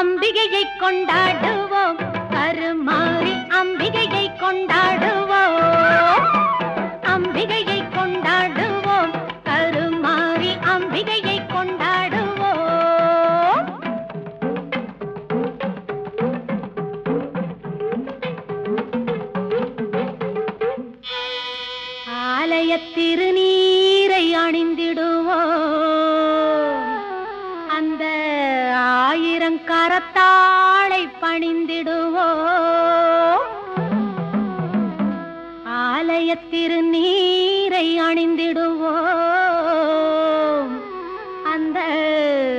அம்பிகையை கொண்டாடுவோம் கருமாறி அம்பிகையை கொண்டாடுவோம் திருநீரை அணிந்திடுவோம். அந்த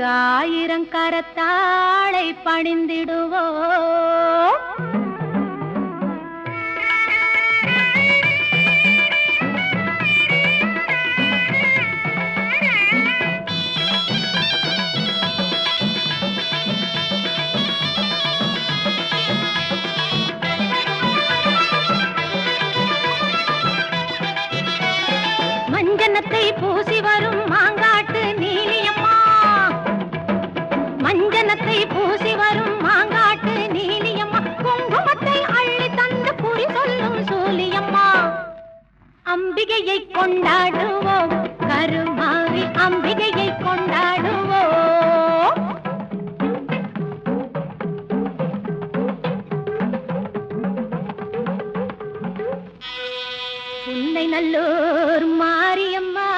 ஆயிரம் கரத்தாளை பணிந்திடுவோம். அம்பிகையை கொண்டாடுவோம். கருமாவி அம்பிகையை கொண்டாடுவோம். உன்னை நல்லூர் மாரியம்மா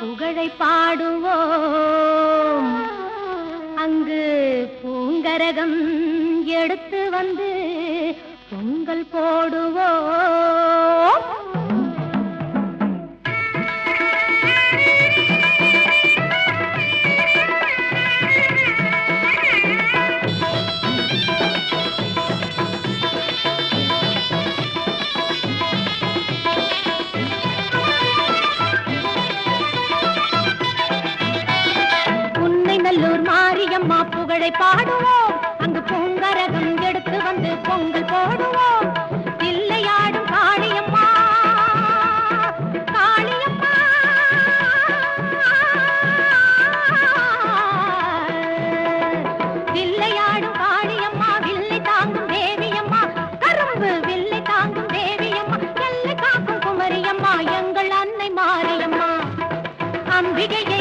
புகழை பாடுவோம். அங்கு பூங்கரகம் எடுத்து வந்து பொங்கல் போடுவோம். புகழை பாடுவோம். அங்கு பூங்கரகம் எடுத்து வந்து பொங்கல் போடுவோம். இல்லையாடும் காளியம்மா காளியம்மா. வில்லையாடும் காளியம்மா வில்லை தாங்கும் தேவியம்மா. கரும்பு வில்லை தாங்கும் தேவியம்மா. எல்லை காக்கும் குமரியம்மா எங்கள் அன்னை மாரியம்மா. அம்பிகையை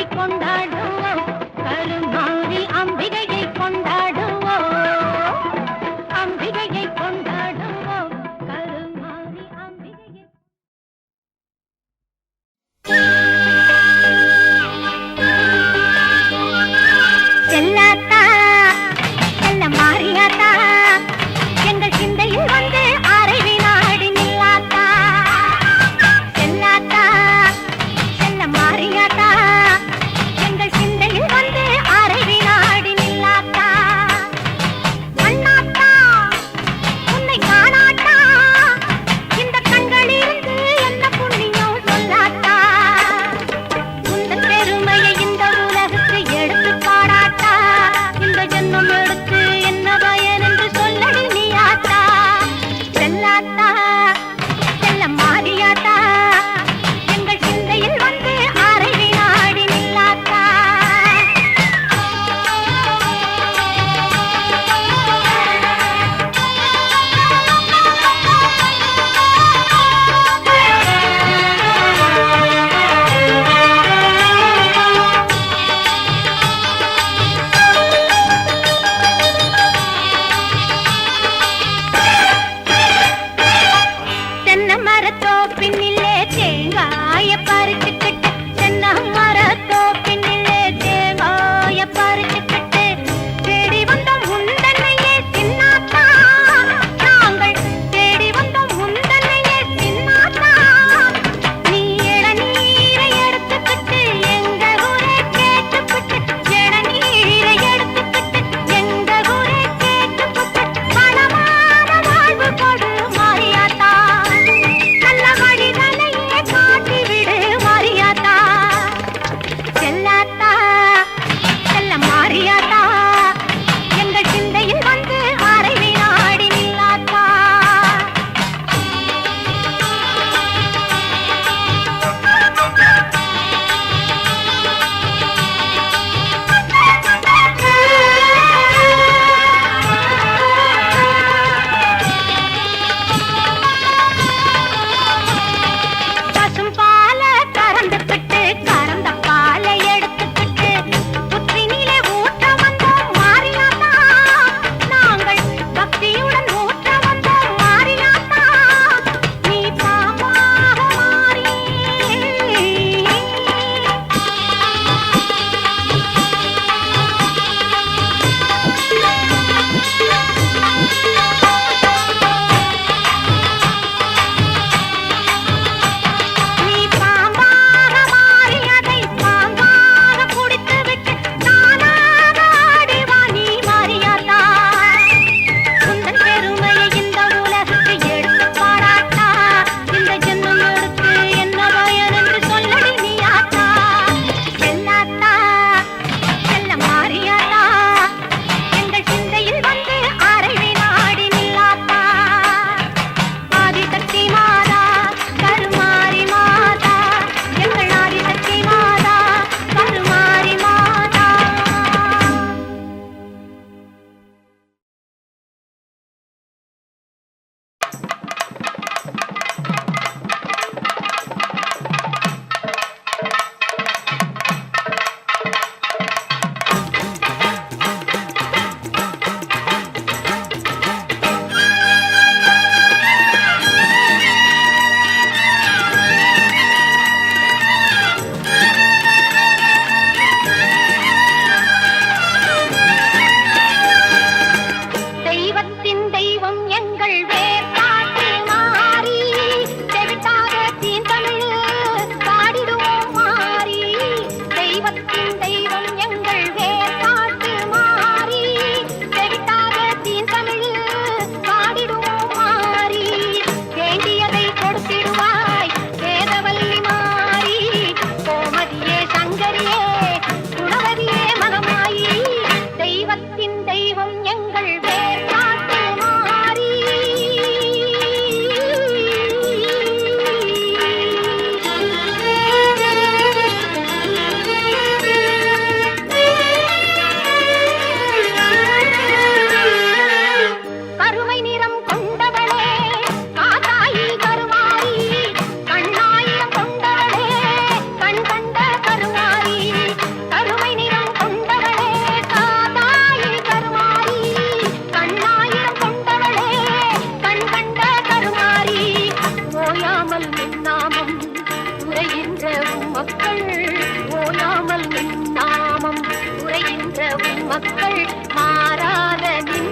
மக்கள் மாறாத நின்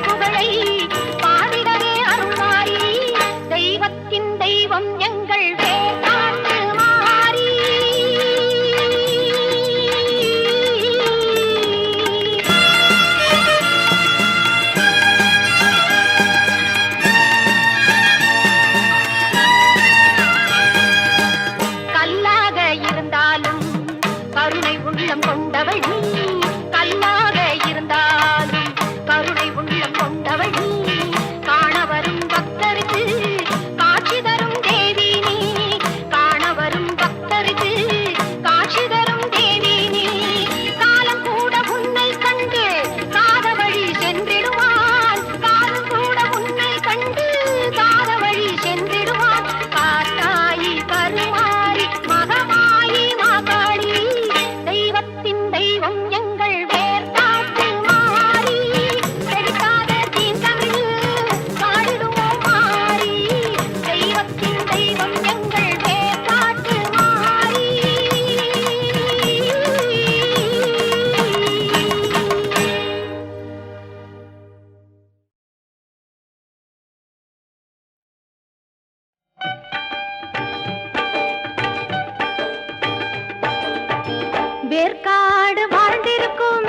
ஏற்காடு வாழ்ந்திருக்கும்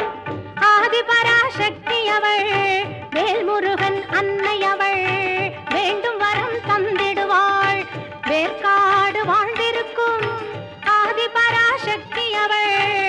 ஆதி பராசக்தி அவள் வேல்முருகன் அன்னை அவள் வேண்டும் வரம் தந்திடுவாள். வேர்க்காடு வாழ்ந்திருக்கும் ஆதி பராசக்தி அவள்.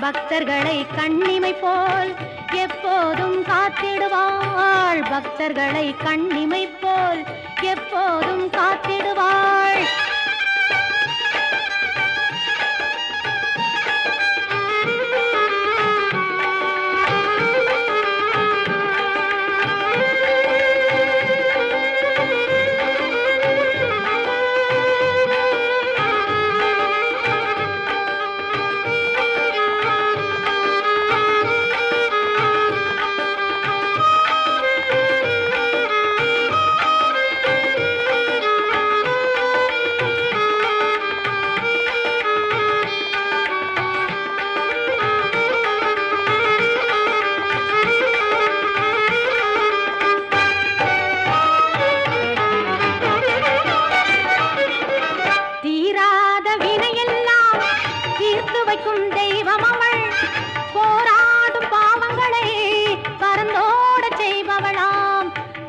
பக்தர்களை கண்ணிமை போல் எப்போதும் காத்திடுவாள். பக்தர்களை கண்ணிமை போல் எப்போதும் காத்திடுவாள்.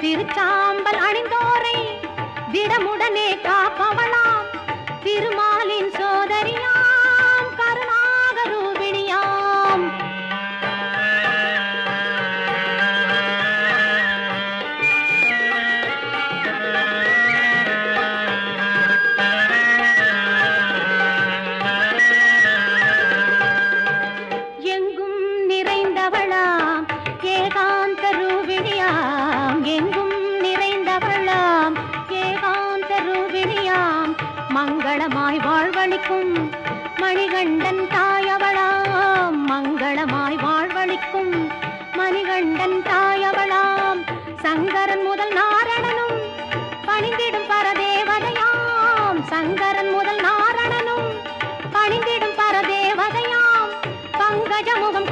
திருச்சாம்பல் அணிந்தோரை விடமுடனே காப்பவளாம். திருமாலின் சோதரியாம் கருணாக ரூபிணியாம் எங்கும் நிறைந்தவளாம் ஏகா வாழ்வளிக்கும் மணிகண்டன் தாயவளாம் மங்களமாய் வாழ்வளிக்கும் மணிகண்டன் தாயவளாம். சங்கரன் முதல் நாரணனும் பணிந்திடும் பரதேவதையாம். சங்கரன் முதல் நாரணனும் பணிந்திடும் பரதேவதையாம். பங்கஜமுகம்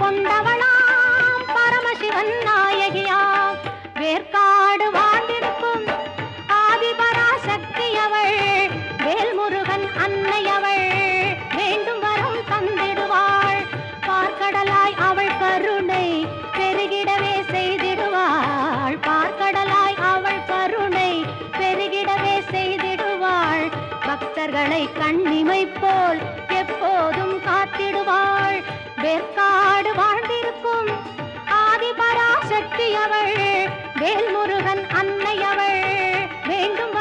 பக்தர்களை கண்ணிமை போல் எப்போதும் காத்திடுவாள். வேற்காடு வாழ்ந்திருக்கும் ஆதிபராசக்தி அவள். வேல்முருகன் அன்னை அவள். வேண்டும்